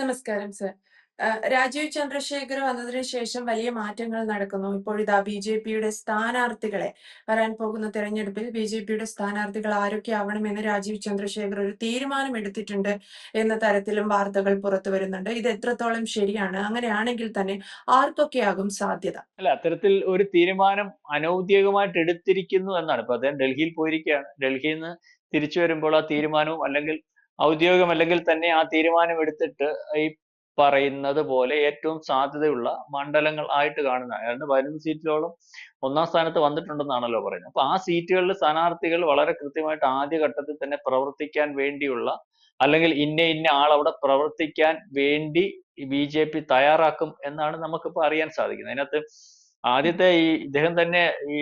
നമസ്കാരം സർ. രാജീവ് ചന്ദ്രശേഖർ വന്നതിന് ശേഷം വലിയ മാറ്റങ്ങൾ നടക്കുന്നു. ഇപ്പോഴിതാ പിയുടെ സ്ഥാനാർത്ഥികളെ വരാൻ പോകുന്ന തെരഞ്ഞെടുപ്പിൽ ബി ജെ പിയുടെ സ്ഥാനാർത്ഥികൾ ആരൊക്കെ ആവണമെന്ന് രാജീവ് ചന്ദ്രശേഖർ ഒരു തീരുമാനം എടുത്തിട്ടുണ്ട് എന്ന തരത്തിലും വാർത്തകൾ പുറത്തു വരുന്നുണ്ട്. ഇത് എത്രത്തോളം ശരിയാണ്? അങ്ങനെയാണെങ്കിൽ തന്നെ ആർക്കൊക്കെയാകും സാധ്യത? അല്ല അത്തരത്തിൽ ഒരു തീരുമാനം അനൗദ്യോഗികമായിട്ട് എടുത്തിരിക്കുന്നു എന്നാണ്. ഇപ്പൊ അദ്ദേഹം ഡൽഹിയിൽ പോയിരിക്കുകയാണ്. ഡൽഹിയിൽ നിന്ന് തിരിച്ചു വരുമ്പോൾ ആ തീരുമാനവും അല്ലെങ്കിൽ ഔദ്യോഗികമല്ലെങ്കിൽ തന്നെ ആ തീരുമാനം എടുത്തിട്ട് ഈ പറയുന്നത് പോലെ ഏറ്റവും സാധ്യതയുള്ള മണ്ഡലങ്ങൾ ആയിട്ട് കാണുന്ന ഏതാണ്ട് 11 സീറ്റിലോളം ഒന്നാം സ്ഥാനത്ത് വന്നിട്ടുണ്ടെന്നാണല്ലോ പറയുന്നത്. അപ്പൊ ആ സീറ്റുകളിൽ സ്ഥാനാർത്ഥികൾ വളരെ കൃത്യമായിട്ട് ആദ്യ ഘട്ടത്തിൽ തന്നെ പ്രവർത്തിക്കാൻ വേണ്ടിയുള്ള അല്ലെങ്കിൽ ഇന്ന ഇന്ന ആൾ അവിടെ പ്രവർത്തിക്കാൻ വേണ്ടി ബി ജെ പി തയ്യാറാക്കും എന്നാണ് നമുക്കിപ്പോ അറിയാൻ സാധിക്കുന്നത്. അതിനകത്ത് ആദ്യത്തെ ഈ ഇദ്ദേഹം തന്നെ ഈ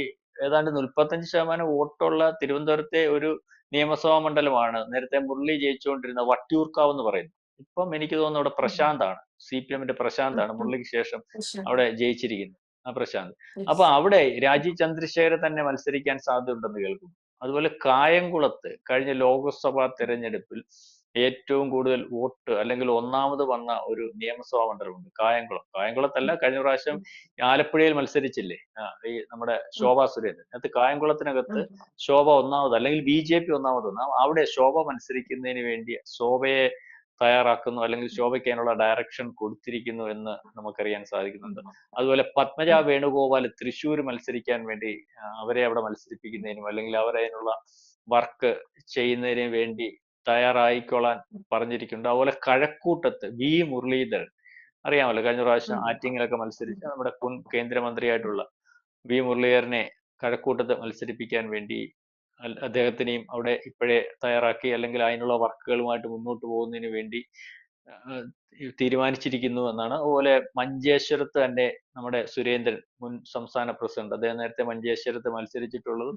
ഏതാണ്ട് 35% വോട്ടുള്ള തിരുവനന്തപുരത്തെ ഒരു നിയമസഭാ മണ്ഡലമാണ് നേരത്തെ മുരളി ജയിച്ചുകൊണ്ടിരുന്ന വട്ടിയൂർക്കാവ് എന്ന് പറയുന്നത്. ഇപ്പം എനിക്ക് തോന്നുന്നു അവിടെ പ്രശാന്താണ്. സി പി എമ്മിന്റെ പ്രശാന്താണ് മുരളിക്ക് ശേഷം അവിടെ ജയിച്ചിരിക്കുന്നത്. ആ പ്രശാന്ത്. അപ്പൊ അവിടെ രാജീവ് ചന്ദ്രശേഖര തന്നെ മത്സരിക്കാൻ സാധ്യതയുണ്ടെന്ന് കേൾക്കുന്നു. അതുപോലെ കായംകുളത്ത് കഴിഞ്ഞ ലോക്സഭാ തെരഞ്ഞെടുപ്പിൽ ഏറ്റവും കൂടുതൽ വോട്ട് അല്ലെങ്കിൽ ഒന്നാമത് വന്ന ഒരു നിയമസഭാ മണ്ഡലമുണ്ട് കായംകുളം. കായംകുളത്തല്ല കഴിഞ്ഞ പ്രാവശ്യം ആലപ്പുഴയിൽ മത്സരിച്ചില്ലേ? ഈ നമ്മുടെ ശോഭ സുരേന്ദ്രൻ. അത് കായംകുളത്തിനകത്ത് ശോഭ ഒന്നാമത് അല്ലെങ്കിൽ ബി ജെ പി ഒന്നാമത് ഒന്നാം അവിടെ ശോഭ മത്സരിക്കുന്നതിന് വേണ്ടി ശോഭയെ തയ്യാറാക്കുന്നു അല്ലെങ്കിൽ ശോഭയ്ക്ക് അതിനുള്ള ഡയറക്ഷൻ കൊടുത്തിരിക്കുന്നു എന്ന് നമുക്കറിയാൻ സാധിക്കുന്നുണ്ട്. അതുപോലെ പത്മജ വേണുഗോപാൽ തൃശ്ശൂർ മത്സരിക്കാൻ വേണ്ടി അവരെ അവിടെ മത്സരിപ്പിക്കുന്നതിനും അല്ലെങ്കിൽ അവരതിനുള്ള വർക്ക് ചെയ്യുന്നതിന് വേണ്ടി തയ്യാറായിക്കൊള്ളാൻ പറഞ്ഞിരിക്കുന്നുണ്ട്. അതുപോലെ കഴക്കൂട്ടത്ത് വി. മുരളീധരൻ. അറിയാമല്ലോ കഴിഞ്ഞ പ്രാവശ്യം ആറ്റിങ്ങിലൊക്കെ മത്സരിച്ച നമ്മുടെ മുൻ കേന്ദ്രമന്ത്രിയായിട്ടുള്ള വി. മുരളീധരനെ കഴക്കൂട്ടത്ത് മത്സരിപ്പിക്കാൻ വേണ്ടി അദ്ദേഹത്തിനെയും അവിടെ ഇപ്പോഴേ തയ്യാറാക്കി അല്ലെങ്കിൽ അതിനുള്ള വർക്കുകളുമായിട്ട് മുന്നോട്ട് പോകുന്നതിന് വേണ്ടി തീരുമാനിച്ചിരിക്കുന്നു എന്നാണ്. അതുപോലെ മഞ്ചേശ്വരത്ത് തന്നെ നമ്മുടെ സുരേന്ദ്രൻ മുൻ സംസ്ഥാന പ്രസിഡന്റ്. അദ്ദേഹം നേരത്തെ മഞ്ചേശ്വരത്ത് മത്സരിച്ചിട്ടുള്ളത്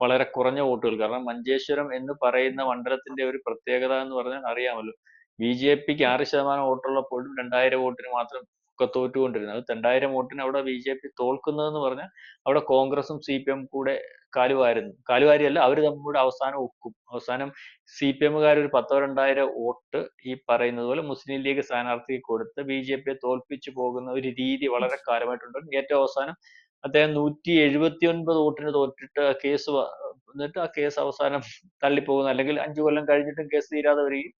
വളരെ കുറഞ്ഞ വോട്ടുകൾ കാരണം മഞ്ചേശ്വരം എന്ന് പറയുന്ന മണ്ഡലത്തിന്റെ ഒരു പ്രത്യേകത എന്ന് പറഞ്ഞാൽ അറിയാമല്ലോ ബി ജെ പിക്ക് ആറ് ശതമാനം വോട്ടുള്ളപ്പോഴും രണ്ടായിരം വോട്ടിന് മാത്രം ഒക്കെ തോറ്റുകൊണ്ടിരുന്നത്. അത് രണ്ടായിരം വോട്ടിന് അവിടെ ബി ജെ പി തോൽക്കുന്നതെന്ന് പറഞ്ഞാൽ അവിടെ കോൺഗ്രസും സി പി എം കൂടെ കാലുവായിരുന്നു കാലുവാരിയല്ല അവർ തമ്മിലൂടെ അവസാനം ഒക്കും. അവസാനം സി പി എമ്മുകാർ ഒരു പത്തോ രണ്ടായിരം വോട്ട് ഈ പറയുന്നത് പോലെ മുസ്ലിം ലീഗ് സ്ഥാനാർത്ഥിക്ക് കൊടുത്ത് ബി ജെ പിയെ തോൽപ്പിച്ചു പോകുന്ന ഒരു രീതി വളരെ കാലമായിട്ടുണ്ട്. ഏറ്റവും അവസാനം അദ്ദേഹം നൂറ്റി എഴുപത്തി ഒൻപത് വോട്ടിന് തോറ്റിട്ട് കേസ് എന്നിട്ട് ആ കേസ് അവസാനം തള്ളിപ്പോകുന്നു അല്ലെങ്കിൽ അഞ്ചു കൊല്ലം കഴിഞ്ഞിട്ടും കേസ് തീരാതെ വരികയും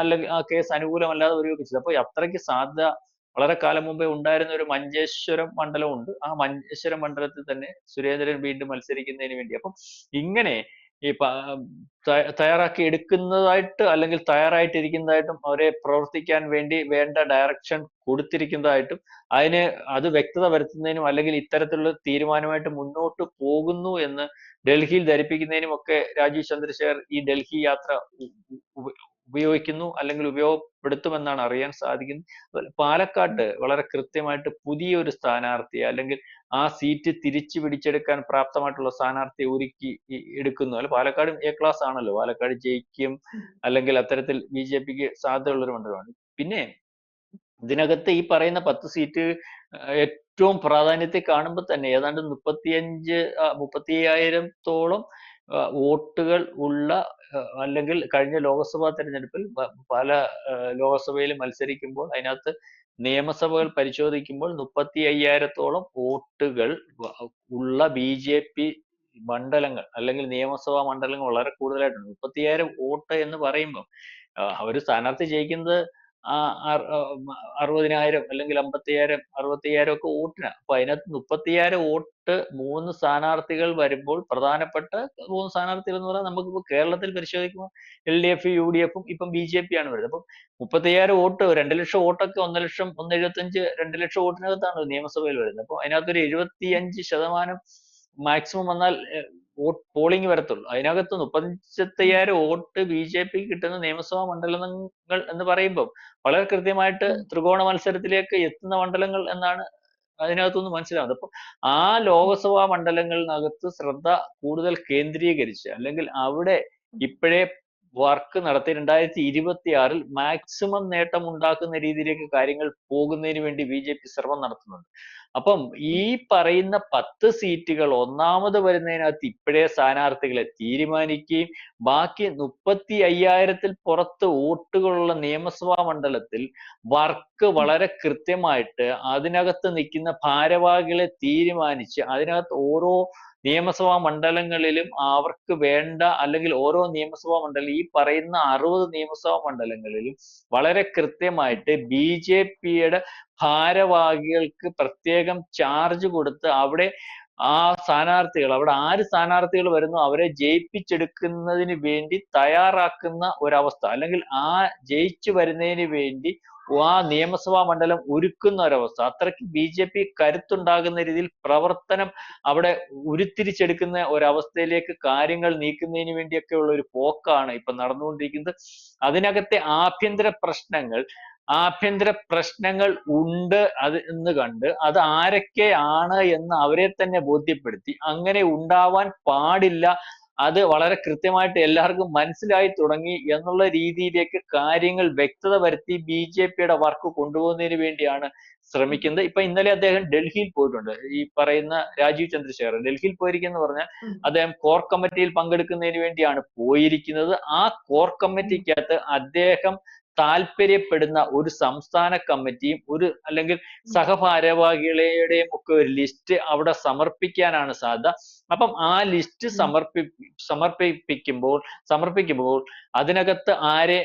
അല്ലെങ്കിൽ ആ കേസ് അനുകൂലമല്ലാതെ ഒക്കെ ചെയ്തു. അപ്പൊ അത്രയ്ക്ക് സാധ്യത വളരെ കാലം മുമ്പേ ഉണ്ടായിരുന്ന ഒരു മഞ്ചേശ്വരം മണ്ഡലമുണ്ട്. ആ മഞ്ചേശ്വരം മണ്ഡലത്തിൽ തന്നെ സുരേന്ദ്രൻ വീണ്ടും മത്സരിക്കുന്നതിന് വേണ്ടി അപ്പം ഇങ്ങനെ ഈ തയ്യാറാക്കി എടുക്കുന്നതായിട്ട് അല്ലെങ്കിൽ തയ്യാറായിട്ടിരിക്കുന്നതായിട്ടും അവരെ പ്രവർത്തിക്കാൻ വേണ്ടി വേണ്ട ഡയറക്ഷൻ കൊടുത്തിരിക്കുന്നതായിട്ടും അതിന് അത് വ്യക്തത വരുത്തുന്നതിനും അല്ലെങ്കിൽ ഇത്തരത്തിലുള്ള തീരുമാനമായിട്ട് മുന്നോട്ട് പോകുന്നു എന്ന് ഡൽഹിയിൽ ധരിപ്പിക്കുന്നതിനും ഒക്കെ രാജീവ് ചന്ദ്രശേഖർ ഈ ഡൽഹി യാത്ര ഉപയോഗിക്കുന്നു അല്ലെങ്കിൽ ഉപയോഗപ്പെടുത്തുമെന്നാണ് അറിയാൻ സാധിക്കുന്നത്. പാലക്കാട്ട് വളരെ കൃത്യമായിട്ട് പുതിയൊരു സ്ഥാനാർത്ഥിയെ അല്ലെങ്കിൽ ആ സീറ്റ് തിരിച്ചു പിടിച്ചെടുക്കാൻ പ്രാപ്തമായിട്ടുള്ള സ്ഥാനാർത്ഥിയെ ഒരുക്കി എടുക്കുന്നു. അല്ല പാലക്കാട് എ ക്ലാസ് ആണല്ലോ. പാലക്കാട് ജയിക്കും അല്ലെങ്കിൽ അത്തരത്തിൽ ബി ബിജെപിക്ക് സാധ്യതയുള്ള ഒരു മണ്ഡലമാണ്. പിന്നെ ഇതിനകത്ത് ഈ പറയുന്ന പത്ത് സീറ്റ് ഏറ്റവും പ്രാധാന്യത്തെ കാണുമ്പോൾ തന്നെ ഏതാണ്ട് മുപ്പത്തിയഞ്ച് മുപ്പത്തിയ്യായിരത്തോളം വോട്ടുകൾ ഉള്ള അല്ലെങ്കിൽ കഴിഞ്ഞ ലോക്സഭാ തെരഞ്ഞെടുപ്പിൽ പല ലോക്സഭയിൽ മത്സരിക്കുമ്പോൾ അതിനകത്ത് നിയമസഭകൾ പരിശോധിക്കുമ്പോൾ മുപ്പത്തി അയ്യായിരത്തോളം വോട്ടുകൾ ഉള്ള ബി ജെ പി മണ്ഡലങ്ങൾ അല്ലെങ്കിൽ നിയമസഭാ മണ്ഡലങ്ങൾ വളരെ കൂടുതലായിട്ടുണ്ട്. മുപ്പത്തിയായിരം വോട്ട് എന്ന് പറയുമ്പോൾ അവർ സ്ഥാനാർത്ഥി ജയിക്കുന്നത് അറുപതിനായിരം അല്ലെങ്കിൽ അമ്പത്തയ്യായിരം അറുപത്തയ്യായിരം ഒക്കെ വോട്ടിനാണ്. അപ്പൊ അതിനകത്ത് മുപ്പത്തയ്യായിരം വോട്ട് മൂന്ന് സ്ഥാനാർത്ഥികൾ വരുമ്പോൾ പ്രധാനപ്പെട്ട മൂന്ന് സ്ഥാനാർത്ഥികൾ എന്ന് പറഞ്ഞാൽ നമുക്കിപ്പോ കേരളത്തിൽ പരിശോധിക്കുമ്പോൾ L D F U D എഫും ഇപ്പം ബി ജെ പി ആണ് വരുന്നത്. അപ്പം മുപ്പത്തയ്യായിരം വോട്ട് രണ്ട് ലക്ഷം വോട്ടൊക്കെ ഒന്ന് ലക്ഷം ഒന്ന് എഴുപത്തഞ്ച് രണ്ട് ലക്ഷം വോട്ടിനകത്താണ് നിയമസഭയിൽ വരുന്നത്. അപ്പൊ അതിനകത്തൊരു എഴുപത്തിയഞ്ച് ശതമാനം മാക്സിമം വന്നാൽ വോട്ട് പോളിംഗ് വരത്തുള്ളൂ. അതിനകത്ത് മുപ്പത്തയ്യായിരം വോട്ട് ബി ജെ പിക്ക് കിട്ടുന്ന നിയമസഭാ മണ്ഡലങ്ങൾ എന്ന് പറയുമ്പോൾ വളരെ കൃത്യമായിട്ട് ത്രികോണ മത്സരത്തിലേക്ക് എത്തുന്ന മണ്ഡലങ്ങൾ എന്നാണ് അതിനകത്തുനിന്ന് മനസ്സിലാവുന്നത്. അപ്പൊ ആ ലോകസഭാ മണ്ഡലങ്ങളിനകത്ത് ശ്രദ്ധ കൂടുതൽ കേന്ദ്രീകരിച്ച് അല്ലെങ്കിൽ അവിടെ ഇപ്പോഴേ വർക്ക് നടത്തി രണ്ടായിരത്തി ഇരുപത്തി ആറിൽ മാക്സിമം നേട്ടം ഉണ്ടാക്കുന്ന രീതിയിലേക്ക് കാര്യങ്ങൾ പോകുന്നതിന് വേണ്ടി ബി ജെ പി ശ്രമം നടത്തുന്നുണ്ട്. അപ്പം ഈ പറയുന്ന പത്ത് സീറ്റുകൾ ഒന്നാമത് വരുന്നതിനകത്ത് ഇപ്പോഴേ സ്ഥാനാർത്ഥികളെ തീരുമാനിക്കുകയും ബാക്കി മുപ്പത്തി അയ്യായിരത്തിൽ പുറത്ത് വോട്ടുകളുള്ള നിയമസഭാ മണ്ഡലത്തിൽ വർക്ക് വളരെ കൃത്യമായിട്ട് അതിനകത്ത് നിൽക്കുന്ന ഭാരവാഹികളെ തീരുമാനിച്ച് അതിനകത്ത് ഓരോ നിയമസഭാ മണ്ഡലങ്ങളിലും അവർക്ക് വേണ്ട അല്ലെങ്കിൽ ഓരോ നിയമസഭാ മണ്ഡലം ഈ പറയുന്ന അറുപത് നിയമസഭാ മണ്ഡലങ്ങളിലും വളരെ കൃത്യമായിട്ട് ബി ജെ പിയുടെ ഭാരവാഹികൾക്ക് പ്രത്യേകം ചാർജ് കൊടുത്ത് അവിടെ ആ സ്ഥാനാർത്ഥികൾ അവിടെ ആര് സ്ഥാനാർത്ഥികൾ വരുന്നു അവരെ ജയിപ്പിച്ചെടുക്കുന്നതിന് വേണ്ടി തയ്യാറാക്കുന്ന ഒരവസ്ഥ. അല്ലെങ്കിൽ ആ ജയിച്ചു വരുന്നതിന് വേണ്ടി ആ നിയമസഭാ മണ്ഡലം ഒരുക്കുന്ന ഒരവസ്ഥ അത്രയ്ക്ക് ബി ജെ പി കരുത്തുണ്ടാകുന്ന രീതിയിൽ പ്രവർത്തനം അവിടെ ഉരുത്തിരിച്ചെടുക്കുന്ന ഒരവസ്ഥയിലേക്ക് കാര്യങ്ങൾ നീക്കുന്നതിന് വേണ്ടിയൊക്കെ ഉള്ള ഒരു പോക്കാണ് ഇപ്പൊ നടന്നുകൊണ്ടിരിക്കുന്നത്. അതിനകത്തെ ആഭ്യന്തര പ്രശ്നങ്ങൾ ആഭ്യന്തര പ്രശ്നങ്ങൾ ഉണ്ട് അത് എന്ന് കണ്ട് അത് ആരൊക്കെയാണ് എന്ന് അവരെ തന്നെ ബോധ്യപ്പെടുത്തി. അങ്ങനെ ഉണ്ടാവാൻ പാടില്ല അത് വളരെ കൃത്യമായിട്ട് എല്ലാവർക്കും മനസ്സിലായി തുടങ്ങി എന്നുള്ള രീതിയിലേക്ക് കാര്യങ്ങൾ വ്യക്തത വരുത്തി ബി ജെ പിയുടെ വർക്ക് കൊണ്ടുപോകുന്നതിന് വേണ്ടിയാണ് ശ്രമിക്കുന്നത്. ഇപ്പൊ ഇന്നലെ അദ്ദേഹം ഡൽഹിയിൽ പോയിട്ടുണ്ട്. ഈ പറയുന്ന രാജീവ് ചന്ദ്രശേഖർ ഡൽഹിയിൽ പോയിരിക്കുന്ന പറഞ്ഞാൽ അദ്ദേഹം കോർ കമ്മിറ്റിയിൽ പങ്കെടുക്കുന്നതിന് വേണ്ടിയാണ് പോയിരിക്കുന്നത്. ആ കോർ കമ്മിറ്റിക്കകത്ത് അദ്ദേഹം താല്പര്യപ്പെടുന്ന ഒരു സംസ്ഥാന കമ്മിറ്റിയും ഒരു അല്ലെങ്കിൽ സഹഭാരവാഹികളുടെയും ഒക്കെ ഒരു ലിസ്റ്റ് അവിടെ സമർപ്പിക്കാനാണ് സാധ്യത. അപ്പം ആ ലിസ്റ്റ് സമർപ്പി സമർപ്പിപ്പിക്കുമ്പോൾ സമർപ്പിക്കുമ്പോൾ അതിനകത്ത് ആരെ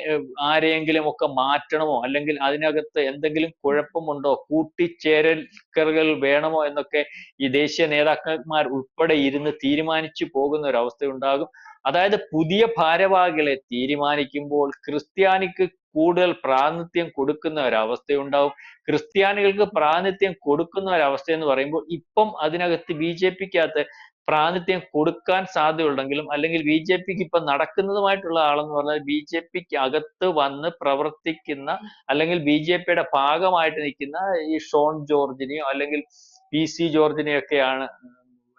ആരെയെങ്കിലും ഒക്കെ മാറ്റണമോ അല്ലെങ്കിൽ അതിനകത്ത് എന്തെങ്കിലും കുഴപ്പമുണ്ടോ കൂട്ടിച്ചേരൽക്കറുകൾ വേണമോ എന്നൊക്കെ ഈ ദേശീയ നേതാക്കന്മാർ ഉൾപ്പെടെ ഇരുന്ന് തീരുമാനിച്ചു പോകുന്ന ഒരു അവസ്ഥയുണ്ടാകും. അതായത് പുതിയ ഭാരവാഹികളെ തീരുമാനിക്കുമ്പോൾ ക്രിസ്ത്യാനിക്ക് കൂടുതൽ പ്രാതിനിധ്യം കൊടുക്കുന്ന ഒരവസ്ഥയുണ്ടാവും. ക്രിസ്ത്യാനികൾക്ക് പ്രാതിനിധ്യം കൊടുക്കുന്ന ഒരവസ്ഥ എന്ന് പറയുമ്പോൾ ഇപ്പം അതിനകത്ത് ബി ജെ പിക്കകത്ത് പ്രാതിനിധ്യം കൊടുക്കാൻ സാധ്യതയുണ്ടെങ്കിലും അല്ലെങ്കിൽ ബി ജെ പിക്ക് ഇപ്പൊ നടക്കുന്നതുമായിട്ടുള്ള ആളെന്ന് പറഞ്ഞാൽ ബി ജെ പിക്ക് അകത്ത് വന്ന് പ്രവർത്തിക്കുന്ന അല്ലെങ്കിൽ ബി ജെ പിയുടെ ഭാഗമായിട്ട് നിൽക്കുന്ന ഈ ഷോൺ ജോർജിനെയോ അല്ലെങ്കിൽ പി സി ജോർജിനെയോ ഒക്കെയാണ്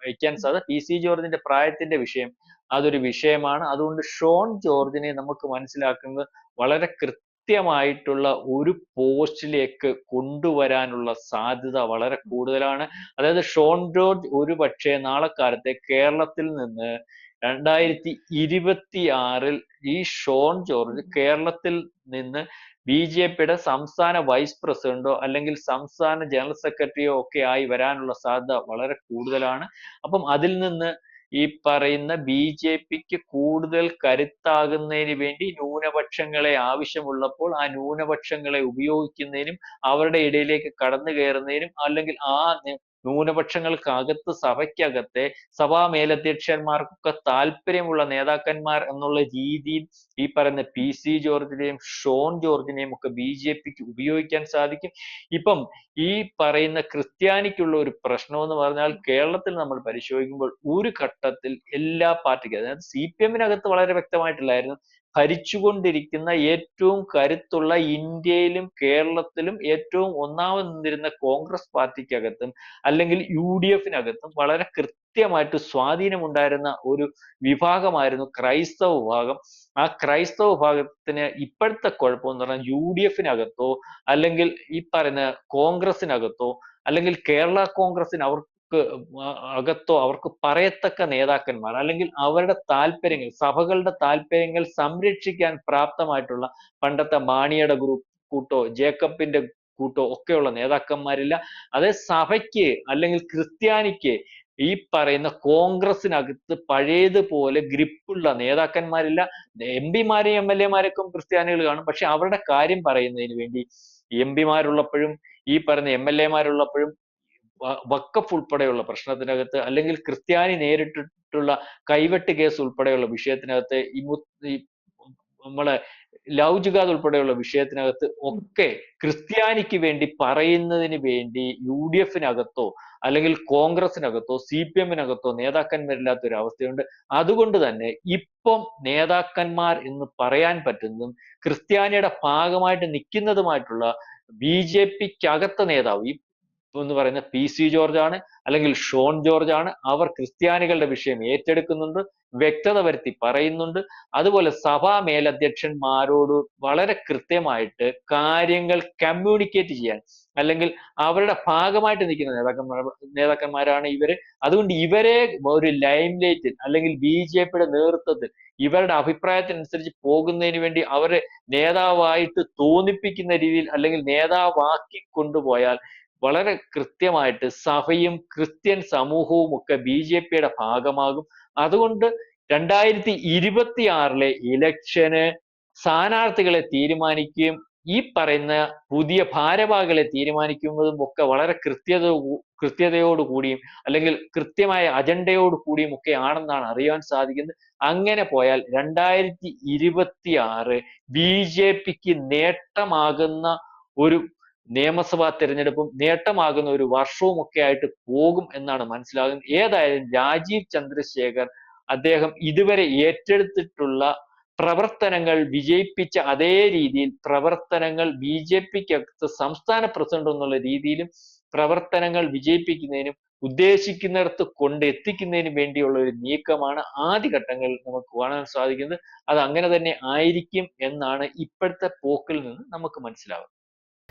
വയ്ക്കാൻ സാധ്യത. പി സി ജോർജിന്റെ പ്രായത്തിന്റെ വിഷയം അതൊരു വിഷയമാണ്. അതുകൊണ്ട് ഷോൺ ജോർജിനെ നമുക്ക് മനസ്സിലാക്കുന്നത് വളരെ കൃത്യമായിട്ടുള്ള ഒരു പോസ്റ്റിലേക്ക് കൊണ്ടുവരാനുള്ള സാധ്യത വളരെ കൂടുതലാണ്. അതായത് ഷോൺ ജോർജ് ഒരു പക്ഷേ നാളെ കാലത്തെ കേരളത്തിൽ നിന്ന് രണ്ടായിരത്തി ഇരുപത്തി ആറിൽ ഈ ഷോൺ ജോർജ് കേരളത്തിൽ നിന്ന് ബി ജെ പിയുടെ സംസ്ഥാന വൈസ് പ്രസിഡന്റോ അല്ലെങ്കിൽ സംസ്ഥാന ജനറൽ സെക്രട്ടറിയോ ഒക്കെ ആയി വരാനുള്ള സാധ്യത വളരെ കൂടുതലാണ്. അപ്പം അതിൽ നിന്ന് ഈ പറയുന്ന ബി ജെ പിക്ക് കൂടുതൽ കരുത്താകുന്നതിന് വേണ്ടി ന്യൂനപക്ഷങ്ങളെ ആവശ്യമുള്ളപ്പോൾ ആ ന്യൂനപക്ഷങ്ങളെ ഉപയോഗിക്കുന്നതിനും അവരുടെ ഇടയിലേക്ക് കടന്നു കയറുന്നതിനും അല്ലെങ്കിൽ ആ ന്യൂനപക്ഷങ്ങൾക്കകത്ത് സഭയ്ക്കകത്തെ സഭാ മേലധ്യക്ഷന്മാർക്കൊക്കെ താല്പര്യമുള്ള നേതാക്കന്മാർ എന്നുള്ള രീതിയിൽ ഈ പറയുന്ന പി സി ജോർജിനെയും ഷോൺ ജോർജിനെയും ഒക്കെ ബി ജെ പിക്ക് ഉപയോഗിക്കാൻ സാധിക്കും. ഇപ്പം ഈ പറയുന്ന ക്രിസ്ത്യാനിക്കുള്ള ഒരു പ്രശ്നം എന്ന് പറഞ്ഞാൽ കേരളത്തിൽ നമ്മൾ പരിശോധിക്കുമ്പോൾ ഒരു ഘട്ടത്തിൽ എല്ലാ പാർട്ടിക്കും അതായത് സി പി എമ്മിനകത്ത് വളരെ വ്യക്തമായിട്ടില്ലായിരുന്നു ഭരിച്ചുകൊണ്ടിരിക്കുന്ന ഏറ്റവും കരുത്തുള്ള ഇന്ത്യയിലും കേരളത്തിലും ഏറ്റവും ഒന്നാമത് നിന്നിരുന്ന കോൺഗ്രസ് പാർട്ടിക്കകത്തും അല്ലെങ്കിൽ യു ഡി എഫിനകത്തും വളരെ കൃത്യമായിട്ട് സ്വാധീനമുണ്ടായിരുന്ന ഒരു വിഭാഗമായിരുന്നു ക്രൈസ്തവ വിഭാഗം. ആ ക്രൈസ്തവ വിഭാഗത്തിന് ഇപ്പോഴത്തെ കുഴപ്പം എന്ന് പറഞ്ഞാൽ യു ഡി എഫിനകത്തോ അല്ലെങ്കിൽ ഈ പറയുന്ന കോൺഗ്രസിനകത്തോ അല്ലെങ്കിൽ കേരള കോൺഗ്രസിന് അവർക്ക് അകത്തോ അവർക്ക് പറയത്തക്ക നേതാക്കന്മാർ അല്ലെങ്കിൽ അവരുടെ താല്പര്യങ്ങൾ സഭകളുടെ താല്പര്യങ്ങൾ സംരക്ഷിക്കാൻ പ്രാപ്തമായിട്ടുള്ള പണ്ടത്തെ മാണിയുടെ ഗ്രൂപ്പ് കൂട്ടോ ജേക്കബിന്റെ കൂട്ടോ ഒക്കെയുള്ള നേതാക്കന്മാരില്ല. അതേ സഭയ്ക്ക് അല്ലെങ്കിൽ ക്രിസ്ത്യാനിക്ക് ഈ പറയുന്ന കോൺഗ്രസിനകത്ത് പഴയതുപോലെ ഗ്രിപ്പുള്ള നേതാക്കന്മാരില്ല. എം പിമാരെയും എം എൽ എമാരൊക്കെ ക്രിസ്ത്യാനികൾ കാണും. പക്ഷെ അവരുടെ കാര്യം പറയുന്നതിന് വേണ്ടി എം പിമാരുള്ളപ്പോഴും ഈ പറയുന്ന എം എൽ എമാരുള്ളപ്പോഴും വക്കഫ് ഉൾപ്പെടെയുള്ള പ്രശ്നത്തിനകത്ത് അല്ലെങ്കിൽ ക്രിസ്ത്യാനി നേരിട്ടിട്ടുള്ള കൈവെട്ട് കേസ് ഉൾപ്പെടെയുള്ള വിഷയത്തിനകത്ത് ഈ നമ്മളെ ലവ് ജിഹാദ് ഉൾപ്പെടെയുള്ള വിഷയത്തിനകത്ത് ഒക്കെ ക്രിസ്ത്യാനിക്ക് വേണ്ടി പറയുന്നതിന് വേണ്ടി യു ഡി എഫിനകത്തോ അല്ലെങ്കിൽ കോൺഗ്രസിനകത്തോ സി പി എമ്മിനകത്തോ നേതാക്കന്മാരില്ലാത്ത ഒരു അവസ്ഥയുണ്ട് അതുകൊണ്ട് തന്നെ ഇപ്പം നേതാക്കന്മാർ എന്ന് പറയാൻ പറ്റുന്നതും ക്രിസ്ത്യാനിയുടെ ഭാഗമായിട്ട് നിൽക്കുന്നതുമായിട്ടുള്ള ബി ജെ പിക്ക് നേതാവ് ഈ എന്ന് പറയുന്ന പി സി ജോർജ് ആണ് അല്ലെങ്കിൽ ഷോൺ ജോർജ് ആണ് അവർ ക്രിസ്ത്യാനികളുടെ വിഷയം ഏറ്റെടുക്കുന്നുണ്ട് വ്യക്തത വരുത്തി പറയുന്നുണ്ട്. അതുപോലെ സഭാ മേലധ്യക്ഷന്മാരോട് വളരെ കൃത്യമായിട്ട് കാര്യങ്ങൾ കമ്മ്യൂണിക്കേറ്റ് ചെയ്യാൻ അല്ലെങ്കിൽ അവരുടെ ഭാഗമായിട്ട് നിൽക്കുന്ന നേതാക്കന്മാർ നേതാക്കന്മാരാണ് ഇവർ. അതുകൊണ്ട് ഇവരെ ഒരു ലൈം ലൈറ്റിൽ അല്ലെങ്കിൽ ബി ജെ പിയുടെ നേതൃത്വത്തിൽ ഇവരുടെ അഭിപ്രായത്തിനനുസരിച്ച് പോകുന്നതിന് വേണ്ടി അവരെ നേതാവായിട്ട് തോന്നിപ്പിക്കുന്ന രീതിയിൽ അല്ലെങ്കിൽ നേതാവാക്കി കൊണ്ടുപോയാൽ വളരെ കൃത്യമായിട്ട് സഭയും ക്രിസ്ത്യൻ സമൂഹവും ഒക്കെ ബി ജെ പിയുടെ ഭാഗമാകും. അതുകൊണ്ട് രണ്ടായിരത്തി ഇരുപത്തി ആറിലെ ഇലക്ഷന് സ്ഥാനാർത്ഥികളെ തീരുമാനിക്കുകയും ഈ പറയുന്ന പുതിയ ഭാരവാഹികളെ തീരുമാനിക്കുന്നതും ഒക്കെ വളരെ കൃത്യത കൃത്യതയോട് കൂടിയും അല്ലെങ്കിൽ കൃത്യമായ അജണ്ടയോട് കൂടിയും ഒക്കെ ആണെന്നാണ് അറിയാൻ സാധിക്കുന്നത്. അങ്ങനെ പോയാൽ രണ്ടായിരത്തി ഇരുപത്തി ആറ് ബി ജെ പിക്ക് നേട്ടമാകുന്ന ഒരു നിയമസഭാ തിരഞ്ഞെടുപ്പും നേട്ടമാകുന്ന ഒരു വർഷവും ഒക്കെ ആയിട്ട് പോകും എന്നാണ് മനസ്സിലാകുന്നത്. ഏതായാലും രാജീവ് ചന്ദ്രശേഖർ അദ്ദേഹം ഇതുവരെ ഏറ്റെടുത്തിട്ടുള്ള പ്രവർത്തനങ്ങൾ വിജയിപ്പിച്ച അതേ രീതിയിൽ പ്രവർത്തനങ്ങൾ ബി ജെ പിക്കകത്ത് സംസ്ഥാന പ്രസിഡന്റ് എന്നുള്ള രീതിയിലും പ്രവർത്തനങ്ങൾ വിജയിപ്പിക്കുന്നതിനും ഉദ്ദേശിക്കുന്നിടത്ത് കൊണ്ടെത്തിക്കുന്നതിനും വേണ്ടിയുള്ള ഒരു നീക്കമാണ് ആദ്യഘട്ടങ്ങളിൽ നമുക്ക് കാണാൻ സാധിക്കുന്നത്. അത് അങ്ങനെ തന്നെ ആയിരിക്കും എന്നാണ് ഇപ്പോഴത്തെ പോക്കിൽ നിന്ന് നമുക്ക് മനസ്സിലാവുന്നത്.